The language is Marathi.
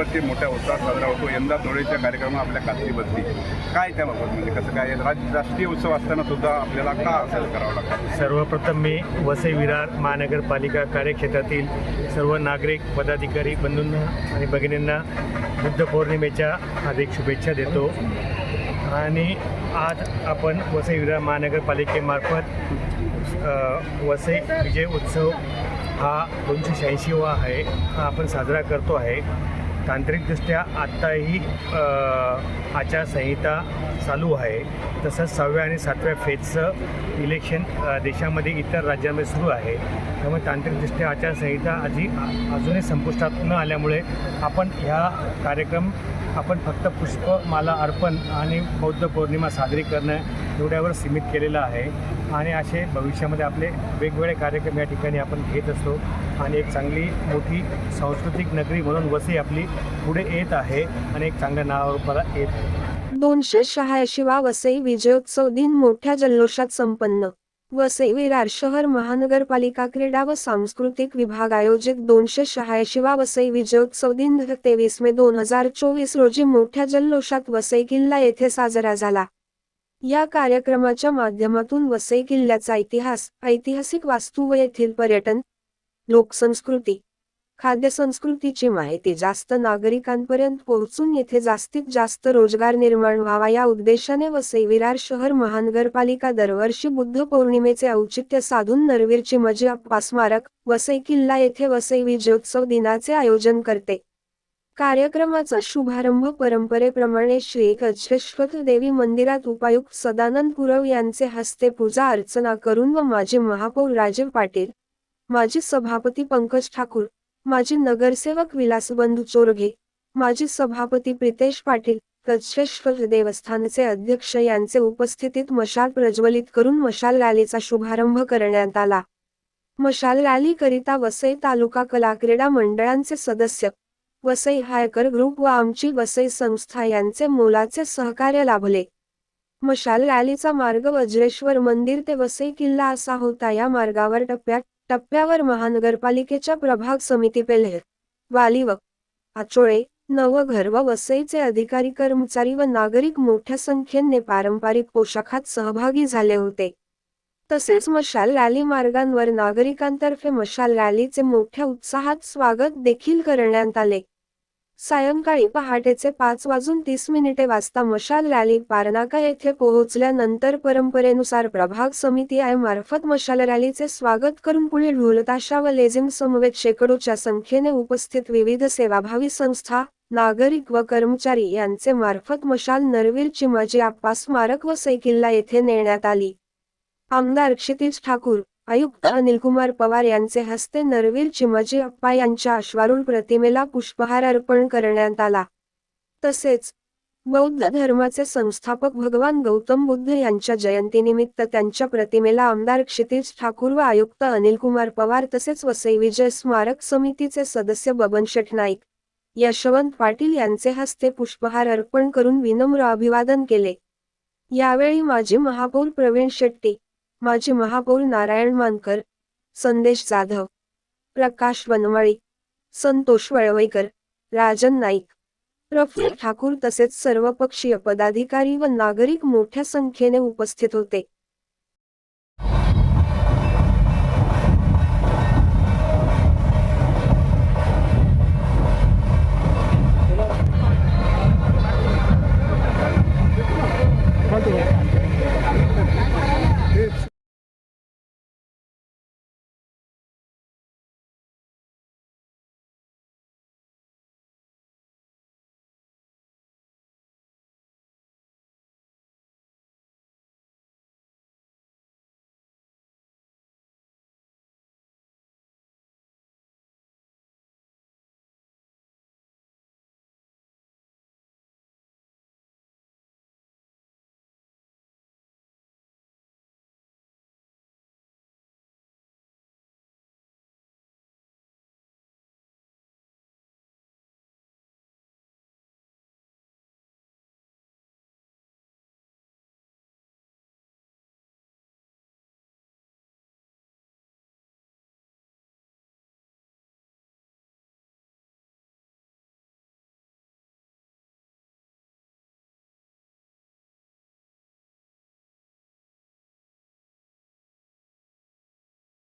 दरवर्षी मोठ्या उत्साहात साजरा होतो. यंदा दोळीच्या कार्यक्रमात आपल्या कात्री बसली. काय त्याबाबत? म्हणजे कसं काय? राष्ट्रीय उत्सव असताना सुद्धा आपल्याला का असं करावं लागतं? सर्वप्रथम मी वसई विरार महानगरपालिका कार्यक्षेत्रातील सर्व नागरिक पदाधिकारी बंधूंना आणि भगिनींना बुद्ध पौर्णिमेच्या हार्दिक शुभेच्छा देतो. आणि आज आपण वसई विरार महानगरपालिकेमार्फत वसई विजय उत्सव हा दोनशे शहाऐंशीवा आहे. हा आपण साजरा करतो आहे. तांत्रिकदृष्ट्या आत्ताही आचारसंहिता चालू आहे. तसंच सहाव्या आणि सातव्या फेजचं इलेक्शन देशामध्ये इतर राज्यांमध्ये सुरू आहे. त्यामुळे तांत्रिकदृष्ट्या आचारसंहिता आधी अजूनही संपुष्टात न आल्यामुळे आपण ह्या कार्यक्रम आपण फक्त पुष्पमाला अर्पण आणि बौद्ध पौर्णिमा साजरी करणं आठवड्यावर सीमित केलेलं आहे. आणि असे भविष्यामध्ये आपले वेगवेगळे कार्यक्रम या ठिकाणी आपण घेत असतो. आणि एक चांगली मोठी सांस्कृतिक नगरी म्हणून वसई आपली पुढे येत आहे. आणि एक चांगल्या नावारूपाला येत आहे. दोनशे शहाऐंशीवा वसई विजयोत्सव दिन मोठ्या जल्लोषात संपन्न. वसई विरार शहर महानगरपालिका क्रीडा व सांस्कृतिक विभाग आयोजित दोनशे शहाऐंशीवा वसई विजयोत्सव दिन तेवीस मे दोन हजार चोवीस रोजी मोठ्या जल्लोषात वसई किल्ला येथे साजरा झाला. या कार्यक्रमाच्या माध्यमातून वसई किल्ल्याचा इतिहास ऐतिहासिक वास्तू व येथील पर्यटन लोकसंस्कृती खाद्यसंस्कृतीची माहिती जास्त नागरिकांपर्यंत पोहोचून येथे जास्तीत जास्त रोजगार निर्माण व्हावा या उद्देशाने वसई विरार शहर महानगरपालिका दरवर्षी बुद्ध पौर्णिमेचे औचित्य साधून नरवीरची मजी अप्पा स्मारक वसई किल्ला येथे वसई विजयोत्सव दिनाचे आयोजन करते. कार्यक्रमाचा शुभारंभ परंपरेप्रमाणे श्री कच्छेश्वर देवी मंदिरात उपायुक्त सदानंद पुरव यांचे हस्ते पूजा अर्चना करून व माजी महापौर राजीव पाटील माजी सभापती पंकज ठाकूर माजी नगरसेवक विलासबंधू चोरघे माजी सभापती प्रितेश पाटील कच्छेश्वर देवस्थानचे अध्यक्ष यांचे उपस्थितीत मशाल प्रज्वलित करून मशाल रॅलीचा शुभारंभ करण्यात आला. मशाल रॅली करिता वसई तालुका कला क्रीडा मंडळांचे सदस्य वसई हायकर ग्रुप व आमची वसई संस्था यांचे मोलाचे सहकार्य लाभले. मशाल रॅलीचा मार्ग वज्रेश्वर मंदिर ते वसई किल्ला असा होता. या मार्गावर टप्प्यात टप्प्यावर महानगरपालिकेच्या प्रभाग समिती पेल्हे. वाली व आचोळे नवघर व वसईचे अधिकारी कर्मचारी व नागरिक मोठ्या संख्येने पारंपरिक पोशाखात सहभागी झाले होते. तसेच मशाल रॅली मार्गांवर नागरिकांतर्फे मशाल रॅलीचे मोठ्या उत्साहात स्वागत देखील करण्यात आले. सायंकाळी पहाटेचे पाच वाजून तीस मिनिटे वाजता मशाल रॅली पारनाका येथे पोहोचल्यानंतर परंपरेनुसार प्रभाग समिती आय मार्फत मशाल रॅलीचे स्वागत करून पुढे ढोलताशा व लेझिम समवेत शेकडोच्या संख्येने उपस्थित विविध सेवाभावी संस्था नागरिक व कर्मचारी यांचे मार्फत मशाल नरवीर चिमाजी आप्पा स्मारक व सैकिल्ला येथे नेण्यात आली. आमदार क्षितिज ठाकूर आयुक्त अनिलकुमार पवार यांचे हस्ते नरवीर चिमाजी अप्पा यांच्या अश्वारूढ प्रतिमेला पुष्पहार अर्पण करण्यात आला. तसेच बौद्ध धर्माचे संस्थापक भगवान गौतम बुद्ध यांच्या जयंतीनिमित्त त्यांच्या प्रतिमेला आमदार क्षितिज ठाकूर व आयुक्त अनिलकुमार पवार तसेच वसई विजय स्मारक समितीचे सदस्य बबन शेठ नाईक यशवंत पाटील यांचे हस्ते पुष्पहार अर्पण करून विनम्र अभिवादन केले. यावेळी माजी महापौर प्रवीण शेट्टी माजी महापौर नारायण मानकर संदेश जाधव प्रकाश वनवळी संतोष वळवईकर राजन नाईक प्रफुल्ल ठाकूर तसेच सर्वपक्षीय पदाधिकारी व नागरिक मोठ्या संख्येने उपस्थित होते.